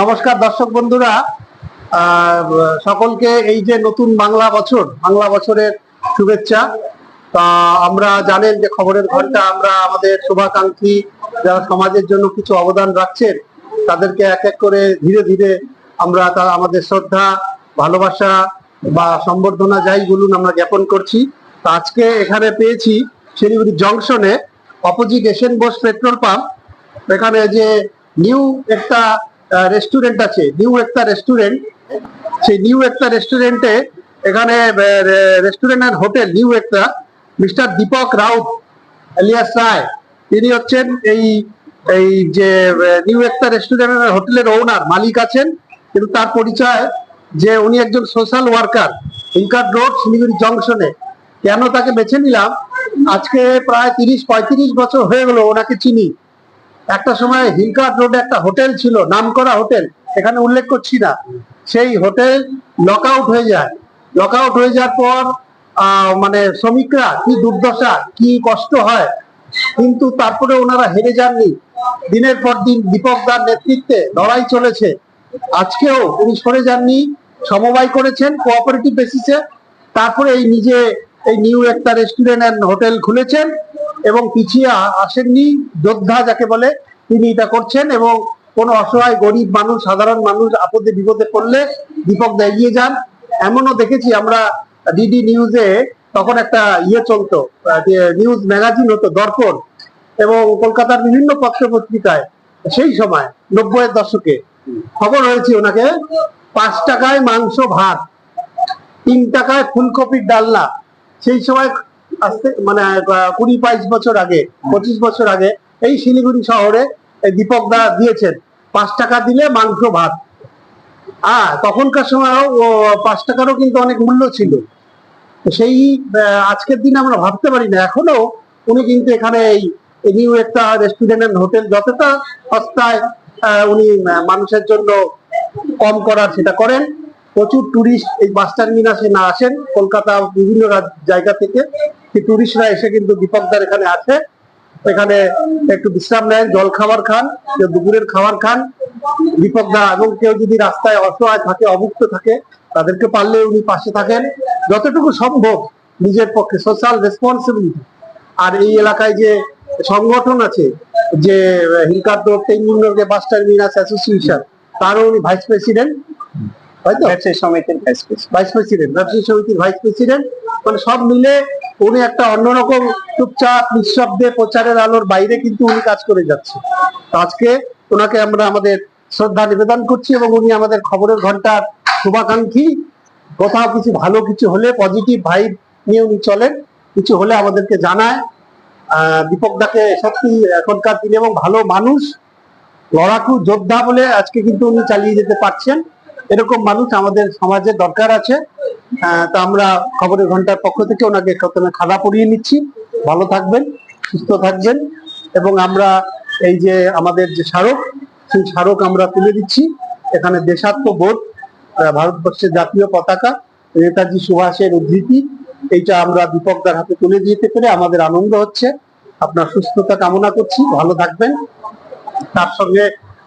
নমস্কার দর্শক বন্ধুরা। সকলকে এই যে নতুন বাংলা বছর, বাংলা বছরের শুভেচ্ছা। তা আমরা জানেন যে খবরের ঘণ্টা আমরা আমাদের শুভাকাঙ্ক্ষী যারা সমাজের জন্য কিছু অবদান রাখছেন, তাদেরকে এক এক করে ধীরে ধীরে আমরা তা আমাদের শ্রদ্ধা, ভালোবাসা বা সম্বর্ধনা যাই বলুন আমরা জ্ঞাপন করছি। তো আজকে এখানে পেয়েছি Siliguri জংশনে opposite Asian Bose petrol pump. এখানে যে নিউ একটা রেস্টুরেন্ট আছে নিউ একটা রেস্টুরেন্ট সেই নিউ একটা রেস্টুরেন্টে এখানে রেস্টুরেন্ট অ্যান্ড হোটেল নিউ একটা মিস্টার দীপক রাউত এলিয়াস রায় তিনি হচ্ছেন এই এই যে নিউ একটা রেস্টুরেন্ট হোটেলের ওনার মালিক আছেন। কিন্তু তার পরিচয় যে উনি একজন সোশ্যাল ওয়ার্কার ইনকার রোড শিলিগুড়ি জংশনে কেন তাকে বেছে নিলাম? আজকে প্রায় তিরিশ, পঁয়ত্রিশ বছর হয়ে গেল ওনাকে চিনি। একটা সময় হিলকার্ট রোডে একটা হোটেল ছিল, নামকরা হোটেল এখানে উল্লেখ করছি না। সেই হোটেল লক আউট হয়ে যায়। লক আউট হয়ে যাওয়ার পর মানে শ্রমিকরা কি দুর্দশা, কি কষ্ট হয়, কিন্তু তারপরে ওনারা হেরে যাননি। দিনের পর দিন দীপক দার নেতৃত্বে লড়াই চলেছে। আজকেও উনি সরে যাননি, সমবায় করেছেন কোঅপারেটিভ বেসিসে তারপরে এই নিজে এই নিউ একটা রেস্টুরেন্ট অ্যান্ড হোটেল খুলেছেন এবং পিছিয়ে আসেননি, যোদ্ধা যাকে বলে, তিনি এটা করছেন এবং কোন অসহায় গরিব মানুষ, সাধারণ মানুষ আপদে বিপদে পড়লে দীপক দা এগিয়ে যান। এমনও দেখেছি আমরা ডিডি নিউজে তখন একটা ইয়ে চলতো নিউজ ম্যাগাজিন হতো, দর্পণ, এবং কলকাতার বিভিন্ন পত্র পত্রিকায় সেই সময়, নব্বইয়ের দশকে খবর হয়েছে ওনাকে, পাঁচ টাকায় মাংস ভাত, তিন টাকায় ফুলকপির ডালনা সেই সময় আসতে মানে কুড়ি বাইশ বছর আগে, পঁচিশ বছর আগে এই শিলিগুড়ি শহরে দীপক দা দিয়েছেন, পাঁচ টাকা দিলে মাংস ভাত। হ্যাঁ তখনকার সময় পাঁচ টাকারও কিন্তু অনেক মূল্য ছিল। সেই আজকের দিনে আমরা ভাবতে পারি না, এখনও উনি কিন্তু এখানে এই নিউ একটা রেস্টুরেন্ট এন্ড হোটেল যতটা সস্তায় উনি মানুষের জন্য কম করার সেটা করেন। প্রচুর টুরিস্ট এই বাস টার্মিনাসে না আসেন। কলকাতা বিভিন্ন জায়গা থেকে টুরিস্টরা এসে কিন্তু দীপকদার এখানে আসে। এখানে একটু বিশ্রাম নেন জল খাবার খান, কেউ দুপুরের খাবার খান। দীপকদা এবং কেউ যদি রাস্তায় অসহায় থাকে, অভুক্ত থাকে, তাদেরকে পারলে উনি পাশে থাকেন। যতটুকু সম্ভব নিজের পক্ষে সোশ্যাল রেসপন্সিবিলিটি আর এই এলাকায় যে সংগঠন আছে, যে hill cart Tenzing Norgay bus terminus association তারও উনি ভাইস প্রেসিডেন্ট হয়তো ব্যবসায়ী সমিতির ভাইস প্রেসিডেন্ট ভাইস প্রেসিডেন্ট ব্যবসায়ী সমিতির ভাইস প্রেসিডেন্ট মানে সব মিলে উনি একটা অন্যরকম চুপচাপ নিঃশব্দে প্রচারের আলোর বাইরে কিন্তু উনি কাজ করে যাচ্ছে। তো আজকে ওনাকে আমরা আমাদের শ্রদ্ধা নিবেদন করছি এবং উনি আমাদের খবরের ঘণ্টার শুভাকাঙ্ক্ষী। কোথাও কিছু ভালো কিছু হলে পজিটিভ ভাইব নিয়ে উনি চলেন। কিছু হলে আমাদেরকে জানায়। আহ, দীপক দাকে সত্যি এখনকার দিনে এবং ভালো মানুষ লড়াকু যোদ্ধা বলে আজকে কিন্তু উনি চালিয়ে যেতে পারছেন। এরকম মানুষ আমাদের সমাজে দরকার আছে। তা আমরা খবরের ঘণ্টার পক্ষ থেকে ওনাকে প্রথমে খাদা পরিয়ে নিচ্ছি। ভালো থাকবেন, সুস্থ থাকবেন এবং আমরা এই যে আমাদের যে স্মারক, সেই স্মারক আমরা তুলে দিচ্ছি। এখানে দেশাত্মবোধ ভারতবর্ষের জাতীয় পতাকা, নেতাজি সুভাষের উদ্ধৃতি। এইটা আমরা দীপকদার হাতে তুলে দিতে পেরে আমাদের আনন্দ হচ্ছে। আপনার সুস্থতা কামনা করছি, ভালো থাকবেন। তার সঙ্গে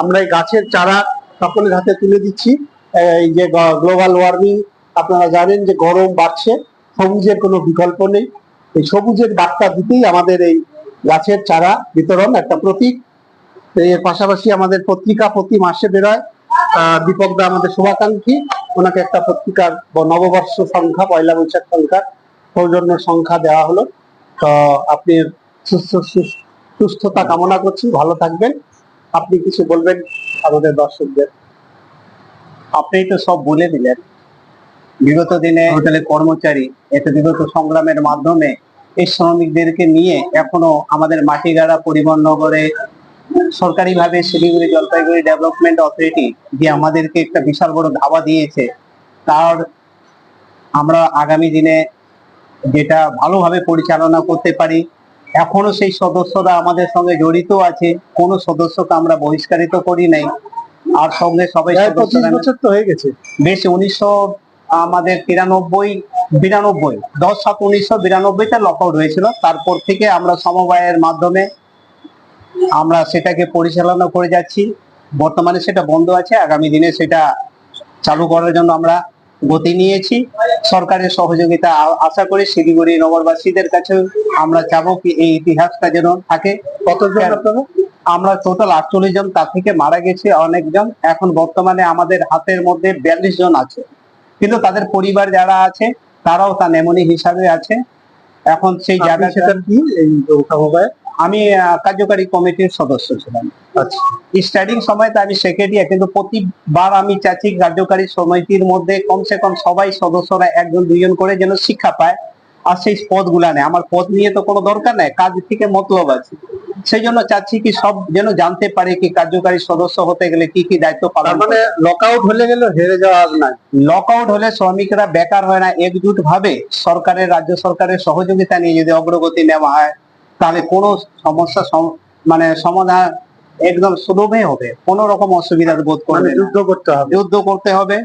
আমরা এই গাছের চারা সকলের হাতে তুলে দিচ্ছি। এই যে গ্লোবাল ওয়ার্মিং আপনারা জানেন যে গরম বাড়ছে সবুজের কোনো বিকল্প নেই। এই সবুজের বার্তা দিতেই আমাদের এই গাছের চারা বিতরণ একটা প্রতীক। এর পাশাপাশি আমাদের পত্রিকা প্রতি মাসে বেরোয়। আহ, দীপক দা আমাদের শুভাকাঙ্ক্ষী। ওনাকে একটা পত্রিকার নববর্ষ সংখ্যা পয়লা বৈশাখ সংখ্যা সৌজন্য সংখ্যা দেওয়া হলো। তো আপনি সুস্থ- সুস্থতা কামনা করছি। ভালো থাকবেন। আপনি কিছু বলবেন আমাদের দর্শকদের। আপনি তো সব বলে দিলেন। বিগত দিনে হোটেলের কর্মচারী, এত বিগত সংগ্রামের মাধ্যমে এই শ্রমিকদেরকে নিয়ে এখনও আমাদের মাটিগাড়া পরিবহন নগরে সরকারিভাবে শিলিগুড়ি জলপাইগুড়ি ডেভেলপমেন্ট অথরিটি যে আমাদেরকে একটা বিশাল বড় ধাবা দিয়েছে, তার আমরা আগামী দিনে যেটা ভালোভাবে পরিচালনা করতে পারি। এখনও সেই সদস্যরা আমাদের সঙ্গে জড়িত আছে, কোনো সদস্যকে আমরা বহিষ্কারিত করি নাই। আর সঙ্গে সবাই বছর তো হয়ে গেছে। বেশ উনিশশো আমাদের তিরানব্বই বিরানব্বই দশ সাত উনিশশো বিরানব্বইতে লক আউট হয়েছিল। তারপর থেকে আমরা সমবায়ের মাধ্যমে আমরা সেটাকে পরিচালনা করে যাচ্ছি। বর্তমানে সেটা বন্ধ আছে আগামী দিনে সেটা চালু করার জন্য আমরা গতি নিয়েছি। সরকারের সহযোগিতা আশা করি শিলিগুড়ি নগরবাসীদের কাছে আমরা চাবো কি এই ইতিহাসটা যেন থাকে। কতজন। আপনারা? আমরা টোটাল আটচল্লিশ জন তার থেকে মারা গেছে অনেকজন। এখন বর্তমানে আমাদের হাতের মধ্যে বিয়াল্লিশ জন আছে। কিন্তু তাদের পরিবার যারা আছে তারাও তা নেমনি হিসাবে আছে। এখন সেই জায়গাটা কি? আমি কার্যকারী কমিটির সদস্য ছিলাম। আচ্ছা। স্টার্টিং সময়তে আমি সেক্রেটারি কিন্তু প্রতিবার আমি চাচ্ছি কার্যকারী সমিতির মধ্যে কমসে কম সবাই সদস্যরা একজন দুইজন করে যেন শিক্ষা পায়। আর সেই পদগুলা নেই আমার পদ নিয়ে তো কোনো দরকার নাই। কাজ থেকে মতলব আছে। সেই জন্য চাচ্ছি কি সব যেন জানতে পারে কি কার্যকারী সদস্য হতে গেলে কি কি দায়িত্ব পালন মানে লক আউট হলে গেল হেরে যাওয়া নাই। লক আউট হলে শ্রমিকরা বেকার হয় না একজুট ভাবে সরকারের রাজ্য সরকারের সহযোগিতা নিয়ে যদি অগ্রগতি নেওয়া হয় তাহলে কোনো সমস্যা সম- মানে সমাধান একদম সুলভে হবে। কোনো রকম অসুবিধা বোধ মানে করবে যুদ্ধ করতে হবে। যুদ্ধ করতে হবে।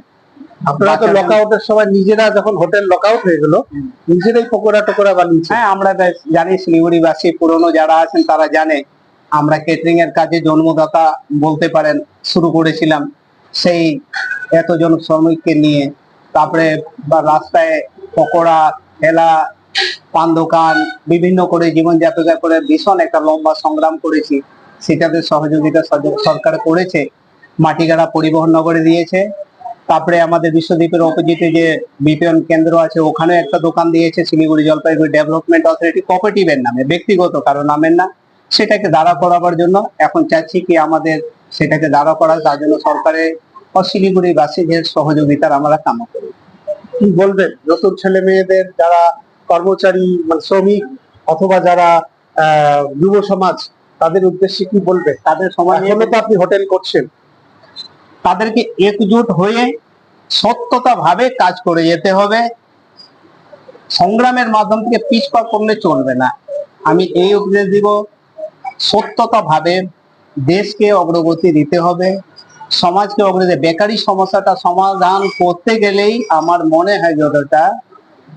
আপনারা তো বাচ্চাদের- লক আউটের সময় নিজেরা যখন হোটেল লক আউট হয়ে গেল নিজেরাই পকোড়া টকোড়া বানিয়েছে। হ্যাঁ আমরা জানি শিলিগুড়িবাসী পুরনো যারা আছেন তারা জানে। আমরা কেটারিং এর কাজে জন্মদাতা বলতে পারেন শুরু করেছিলাম সেই এতজন শ্রমিককে নিয়ে। তারপরে বা রাস্তায় পকোড়া ঠেলা পান দোকান বিভিন্ন করে জীবনযাত্রা করে ভীষণ একটা লম্বা সংগ্রাম করেছি। সেটাতে সহযোগিতা সরকার করেছে মাটিগাড়া পরিবহন নগরে দিয়েছে। তারপরে আমাদের বিশ্বদ্বীপের অপোজিটে যে বিপিএন কেন্দ্র আছে ওখানে একটা দোকান দিয়েছে শিলিগুড়ি জলপাইগুড়ি ডেভেলপমেন্ট অথরিটি কোঅপারেটিভের নামে ব্যক্তিগত কারও নামের না। সেটাকে দাঁড়া করাবার জন্য এখন চাচ্ছি কি আমাদের সেটাকে দাঁড়া করা তার জন্য সরকারের ও শিলিগুড়ি বাসীদের সহযোগিতার আমরা কামনা করি। কি বলবেন? নতুন ছেলে মেয়েদের যারা কর্মচারী মানে শ্রমিক অথবা যারা আহ, যুব সমাজ তাদের উদ্দেশ্যে কি বলবে তাদের সময় তো আপনি হোটেল করছেন। তাদেরকে একজুট হয়ে সত্যতা ভাবে কাজ করে যেতে হবে। সংগ্রামের মাধ্যম থেকে পিছপা করলে চলবে না। আমি এই উপদেশ দিব সত্যতা ভাবে দেশকে অগ্রগতি দিতে হবে। সমাজকে অগ্রগতি বেকারি সমস্যাটা সমাধান করতে গেলেই আমার মনে হয় যতটা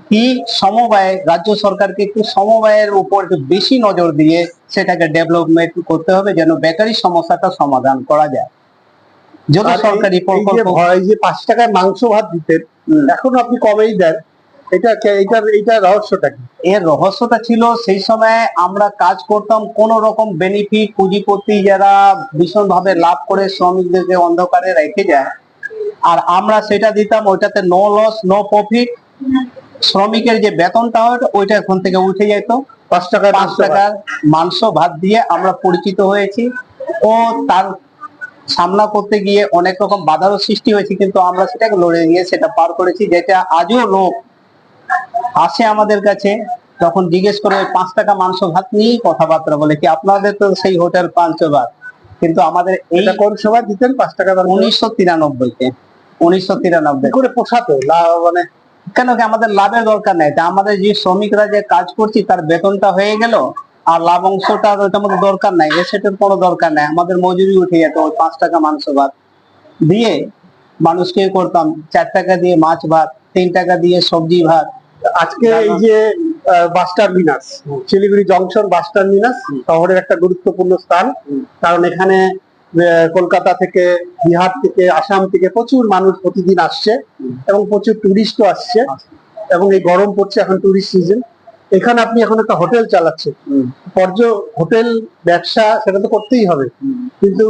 কি সমবায়, রাজ্য সরকারকে একটু সমবায়ের উপর একটু বেশি নজর দিয়ে সেটাকে ডেভেলপমেন্ট করতে হবে, যেন বেকারি সমস্যাটা সমাধান করা যায়। যত সরকারি এই যে পাঁচ টাকায় মাংস ভাত দিতেন এখন আপনি কমেই দেন? এটা এইটার রহস্যটা কি? এর রহস্যটা ছিল সেই সময় আমরা কাজ করতাম কোন রকম বেনিফিট পুঁজিপতি যারা ভীষণ ভাবে লাভ করে শ্রমিকদেরকে অন্ধকারে রেখে যায় আর আমরা সেটা দিতাম ওইটাতে নো লস নো প্রফিট শ্রমিকের যে বেতনটা হয় ওইটা এখন থেকে উঠে যেত। পাঁচ টাকায় পাঁচ টাকার মাংস ভাত দিয়ে আমরা পরিচিত হয়েছি। ও তার সামনা করতে গিয়ে অনেক রকম বাধারও সৃষ্টি হয়েছে কিন্তু আমরা সেটাকে লড়ে গিয়ে সেটা পার করেছি যেটা আজও লোক আসে আমাদের কাছে তখন জিজ্ঞেস করে পাঁচ টাকা মাংস ভাত নিয়েই কথাবার্তা বলে কি আপনাদের তো সেই হোটেল পাঁচ ভাত কিন্তু আমাদের এই কোন সময় দিতেন পাঁচ টাকা উনিশশো তিরানব্বইতে উনিশশো তিরানব্বই করে পোষাতো? মানে কেন কি আমাদের লাভের দরকার নেই? তা আমাদের যে শ্রমিকরা যে কাজ করছি তার বেতনটা হয়ে গেল আর লাভ অংশটা মধ্যে দরকার নাই এসেটের কোনো দরকার নাই। আমাদের মজুরি উঠে যেত ওই পাঁচ টাকা মাংস ভাত। দিয়ে মানুষকে করতাম চার টাকা দিয়ে মাছ ভাত তিন টাকা দিয়ে সবজি ভাত। আজকে এই যে bus terminus Siliguri junction bus terminus শহরের একটা গুরুত্বপূর্ণ স্থান। কারণ এখানে কলকাতা থেকে বিহার থেকে আসাম থেকে প্রচুর মানুষ প্রতিদিন আসছে এবং প্রচুর টুরিস্টও আসছে। এবং এই গরম পড়ছে এখন টুরিস্ট সিজন এখানে আপনি এখন একটা হোটেল চালাচ্ছেন। পর্য হোটেল ব্যবসা সেটা তো করতেই হবে। কিন্তু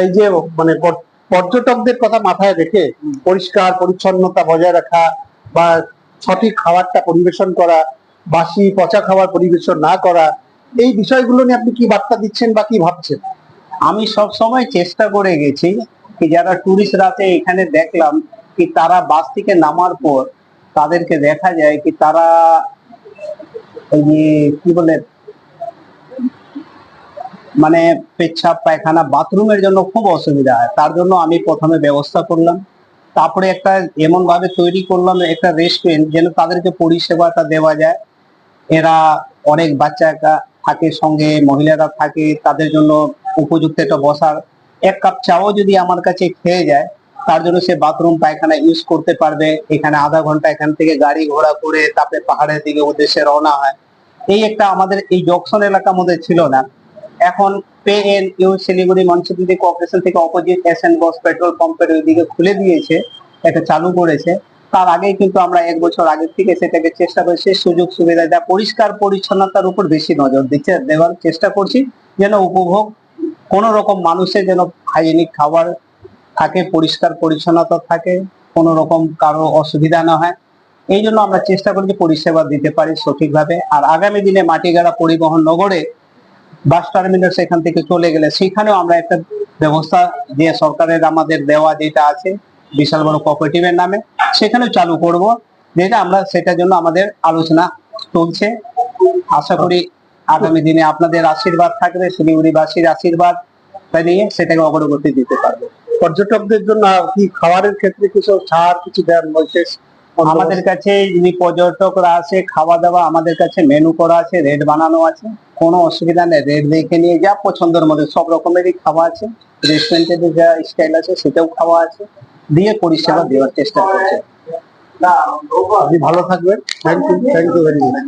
এই যে মানে পর্যটকদের কথা মাথায় রেখে পরিষ্কার পরিচ্ছন্নতা বজায় রাখা বা সঠিক খাবারটা পরিবেশন করা বাসি পচা খাবার পরিবেশন না করা এই বিষয়গুলো নিয়ে আপনি কি বার্তা দিচ্ছেন বা কি ভাবছেন? আমি সব সময় চেষ্টা করে গেছি কি যারা টুরিস্ট রাতে এখানে দেখলাম কি তারা বাস থেকে নামার পর তাদেরকে দেখা যায় কি তারা এই যে কি বলে মানে পেচ্ছাপ, পায়খানা বাথরুমের জন্য খুব অসুবিধা হয়। তার জন্য আমি প্রথমে ব্যবস্থা করলাম। তারপরে একটা এমন ভাবে তৈরি করলাম, একটা রেস্টুরেন্ট যেন তাদেরকে পরিষেবাটা দেওয়া যায়। এরা অনেক বাচ্চা থাকে, সঙ্গে মহিলারা থাকে, তাদের জন্য উপযুক্ত একটা বসার। এক কাপ চাও যদি আমার কাছে খেয়ে যায় তার জন্য সে বাথরুম পায়খানা ইউজ করতে পারবে। এখানে আধা ঘণ্টা এখান থেকে গাড়ি ঘোড়া করে তারপরে পাহাড়ের দিকে উদ্দেশ্যে রওনা হয়। এই একটা আমাদের এই জংশন এলাকার মধ্যে ছিল না। এখন পে এন ইউ শিলিগুড়ি মঞ্চবিদ্যুৎ কর্পোরেশন থেকে opposite S N Bose petrol পাম্পের ওইদিকে খুলে দিয়েছে, এটা চালু করেছে। তার আগেই কিন্তু আমরা এক বছর আগে থেকে সেটাকে চেষ্টা করছি সুযোগ সুবিধা দেওয়া, পরিষ্কার পরিচ্ছন্নতার উপর বেশি নজর দিচ্ছে, দেওয়ার চেষ্টা করছি যেন উপভোগ কোন রকম মানুষের যেন হাইজেনিক খাবার থাকে, পরিষ্কার পরিচ্ছন্নতা থাকে, কোন রকম কারও অসুবিধা না হয়। এই জন্য আমরা চেষ্টা করি যে পরিষেবা দিতে পারি সঠিকভাবে। আর আগামী দিনে মাটিগাড়া পরিবহন নগরে বাস টার্মিনাল সেখান থেকে চলে গেলে সেখানেও আমরা একটা ব্যবস্থা যে সরকারের আমাদের দেওয়া যেটা আছে, বিশাল বড় কোঅপারেটিভের নামে, সেখানে চালু করব, যেটা আমরা সেটার জন্য আমাদের আলোচনা চলছে। আশা করি আগামী দিনে আপনাদের আশীর্বাদ থাকবে, শিলিগুড়িবাসীর আশীর্বাদ নিয়ে সেটাকে অগ্রগতি দিতে পারব। পর্যটকদের জন্য কি খাবারের ক্ষেত্রে কিছু ছাড় কিছু দেন বিশেষ? আমাদের কাছে যদি পর্যটকরা আসে খাওয়া দাওয়া আমাদের কাছে মেনু করা আছে রেট বানানো আছে। কোনো অসুবিধা নেই রেট দেখে নিয়ে যা পছন্দের মধ্যে সব রকমেরই খাওয়া আছে। রেস্টুরেন্টের যা স্টাইল আছে সেটাও খাওয়া আছে। দিয়ে পরিষেবা দেওয়ার চেষ্টা করছে। আপনি ভালো থাকবেন। Thank you thank you very much